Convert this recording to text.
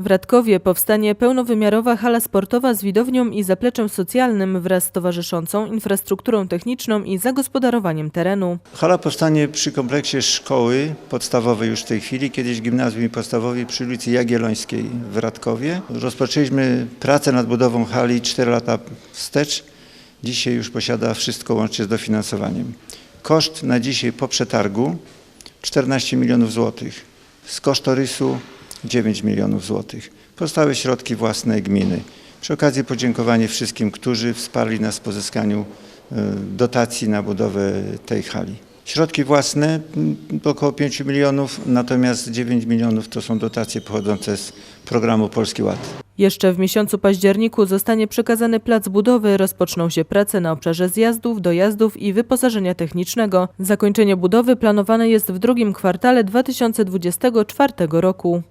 W Radkowie powstanie pełnowymiarowa hala sportowa z widownią i zapleczem socjalnym wraz z towarzyszącą infrastrukturą techniczną i zagospodarowaniem terenu. Hala powstanie przy kompleksie szkoły podstawowej już w tej chwili, kiedyś gimnazjum podstawowej przy ulicy Jagiellońskiej w Radkowie. Rozpoczęliśmy pracę nad budową hali 4 lata wstecz. Dzisiaj już posiada wszystko łącznie z dofinansowaniem. Koszt na dzisiaj po przetargu 14 milionów złotych. Z kosztorysu 9 milionów złotych. Pozostałe środki własne gminy. Przy okazji podziękowanie wszystkim, którzy wsparli nas w pozyskaniu e, dotacji na budowę tej hali. Środki własne mm, około 5 milionów, natomiast 9 milionów to są dotacje pochodzące z programu Polski Ład. Jeszcze w miesiącu październiku zostanie przekazany plac budowy, rozpoczną się prace na obszarze zjazdów, dojazdów i wyposażenia technicznego. Zakończenie budowy planowane jest w drugim kwartale 2024 roku.